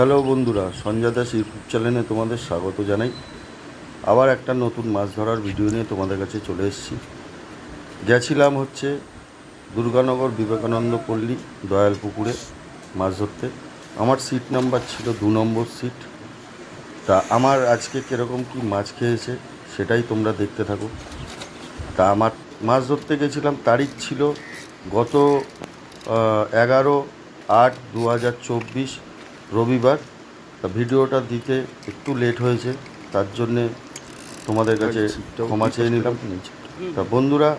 Hello বন্ধুরা, Sanjay Das YouTube চ্যানেলে তোমাদের স্বাগত জানাই। আবার একটা নতুন মাছ ধরার ভিডিও নিয়ে তোমাদের কাছে চলে এসেছি। গেছিলাম হচ্ছে দুর্গানগর বিবেকানন্দ পল্লী, দয়াল পুকুরে মাছ ধরতে। আমার সিট নাম্বার ছিল দু নম্বর সিট। তা আমার আজকে কীরকম কি মাছ খেয়েছে সেটাই তোমরা দেখতে থাকো। তা আমার মাছ ধরতে গেছিলাম, তারিখ ছিল গত এগারো আট দু হাজার চব্বিশ। রবিবার। তা ভিডিওটা দিতে একটু লেট হয়েছে তার জন্যে তোমাদের কাছে ক্ষমা চেয়ে নিলাম। তা বন্ধুরা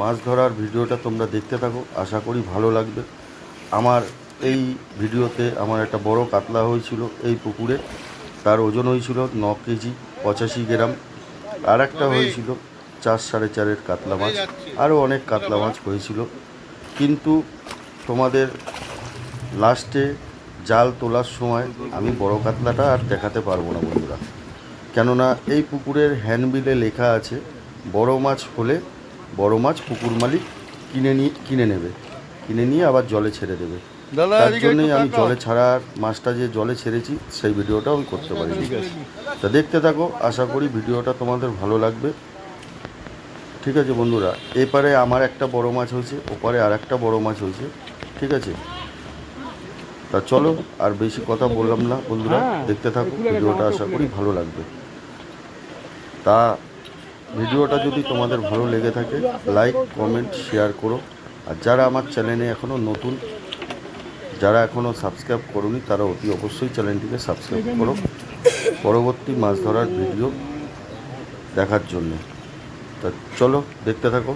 মাছ ধরার ভিডিওটা তোমরা দেখতে থাকো আশা করি ভালো লাগবে। আমার এই ভিডিওতে আমার একটা বড় কাতলা হয়েছিল এই পুকুরে তার ওজন হয়েছিল ন কেজি পঁচাশি গ্রাম। আর একটা হয়েছিল চার সাড়ে চারের কাতলা মাছ আরও অনেক কাতলা মাছ হয়েছিল। কিন্তু তোমাদের লাস্টে জাল তোলার সময় আমি বড় কাতলাটা আর দেখাতে পারব না বন্ধুরা। কেননা এই পুকুরের হ্যান্ডবিলে লেখা আছে বড় মাছ হলে বড় মাছ পুকুর মালিক কিনে নিয়ে কিনে নেবে। কিনে নিয়ে আবার জলে ছেড়ে দেবে। তার জন্যই আমি জলে ছাড়ার মাছটা যে জলে ছেড়েছি সেই ভিডিওটাও আমি করতে পারি তা দেখতে থাকো আশা করি ভিডিওটা তোমাদের ভালো লাগবে। ঠিক আছে বন্ধুরা এপারে আমার একটা বড় মাছ হয়েছে ওপারে আর একটা বড় মাছ হয়েছে। ঠিক আছে? তা চলো আর বেশি কথা বললাম না বন্ধুরা দেখতে থাকো ভিডিওটা আশা করি ভালো লাগবে। তা ভিডিওটা যদি তোমাদের ভালো লেগে থাকে লাইক কমেন্ট শেয়ার করো। আর যারা আমার চ্যানেলে এখনও নতুন যারা এখনও সাবস্ক্রাইব করোনি তারা অতি অবশ্যই চ্যানেলটিকে সাবস্ক্রাইব করো। পরবর্তী মাছ ধরার ভিডিও দেখার জন্য। তা চলো দেখতে থাকো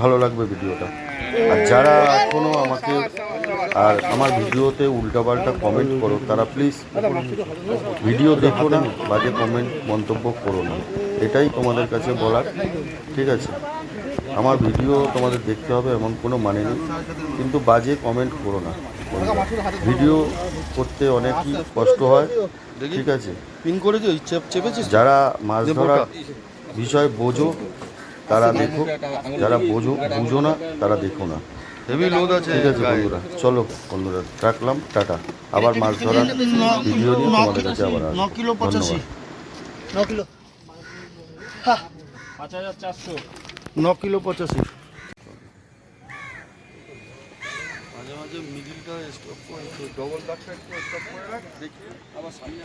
ভালো লাগবে ভিডিওটা। আর যারা এখনও আমাকে আর আমার ভিডিওতে উল্টাপাল্টা কমেন্ট করো তারা প্লিজ ভিডিও দেখো না বাজে কমেন্ট মন্তব্য করো না। এটাই তোমাদের কাছে বলার ঠিক আছে? আমার ভিডিও তোমাদের দেখতে হবে এমন কোনো মানে নেই। কিন্তু বাজে কমেন্ট করো না। ভিডিও করতে অনেকই কষ্ট হয় ঠিক আছে? পিন করে দিও চেপেছিস যারা মাছ ধরার বিষয় বোঝো তারা দেখো। যারা বোঝো বুঝো না তারা দেখো না। হেভি লোড আছে ঠিক আছে বন্ধুরা চলো বন্ধুরা রাখলাম টাটা। আবার মাছ ধরার ভিডিও নিয়ে তোমাদের কাছে আবার ন কিলো পঁচাশি। ন কিলো। পাঁচ হাজার চারশো। ন কিলো পঁচাশি। মাঝে মাঝে মিডিলটা স্টপ করে ডবল দাগটা একটু স্টপ করে রাখ দেখি। আবার সামনে।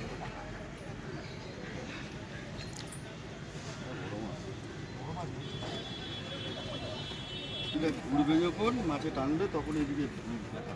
ঘুরবে যখন মাছে টানবে তখন এদিকে দেখা।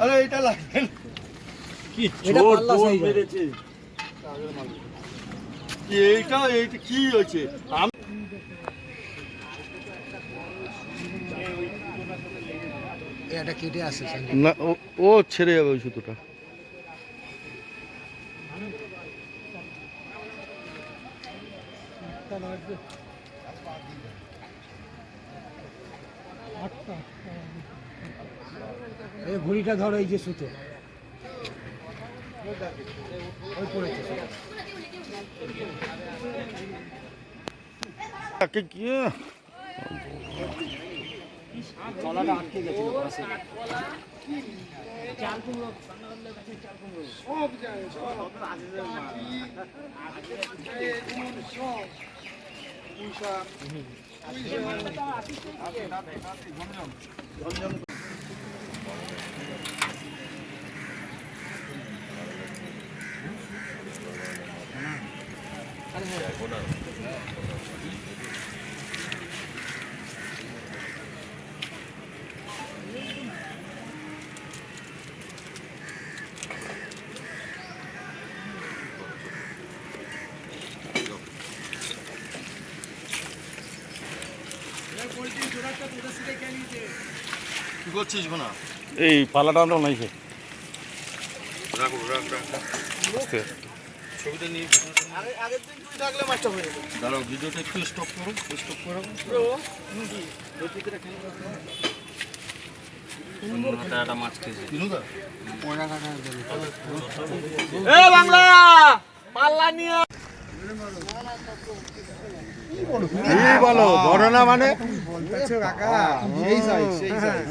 আরে এটা লাগে কি জোর জোর মেরেছে। এইটা এইটা কি হয়েছে? আমি এটা কেটে আসে না ও- ও ছেড়ে যাবে ওই সুতোটা। এই ঘুড়িটা ধরো এই যে সুতো। ওই পড়েছে তাকে কি? তলাটা আটকে গেছিল সব যায় সব কাঠি, বেগুন, কি করছিস এই পালাটা তো নাই সে রাখ রাখ রাখ। ছবিটা নিয়ে আগের দিন তুই থাকলে মাছটা হয়ে যেত। দাঁড়াও ভিডিওটা একটু স্টপ করো স্টপ করো। বলো! বড় না মানে সেই সাইজ সেই সাইজ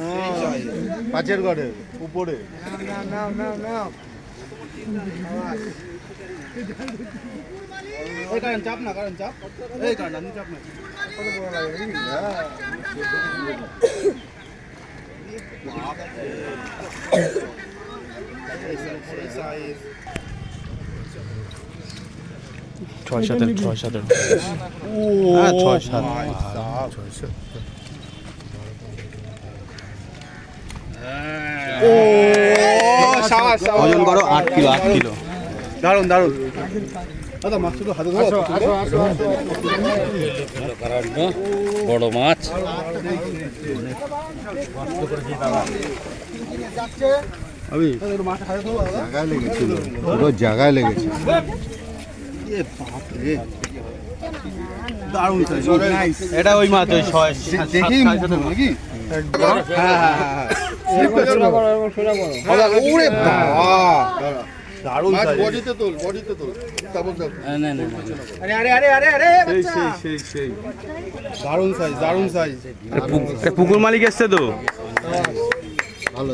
পাঁচের ঘরে উপরে। চাপ না কারণ চাপ। এই কারণ আমি চাপ না ছয় সাতের ছয় সাতের। হ্যাঁ ছয় সাত। ওজন করো আট কিলো আট কিলো। দারুণ দারুণ দাদা মাছ তো হাতে বড় মাছ। আমি জায়গায় লেগেছিল। পুরো জায়গায় লেগেছে। দারুণ নাইস এটা ওই মাছ ওই ছয় দেখি নাকি? হ্যাঁ হ্যাঁ হ্যাঁ ওরে বাবা। দারুণ বডিতে তোল বডিতে তোল। তারপর আরে আরে আরে আরে আরে সেই সেই সেই সেই। সাইজ দারুণ সাইজ পুকুর মালিক এসছে তো। ভালো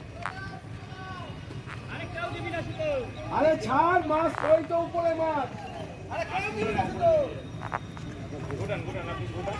আরে ছাড় মাছ ওই তো উপরে মাছ। আরে খালি তো গোডান গোডান আপনি গোটান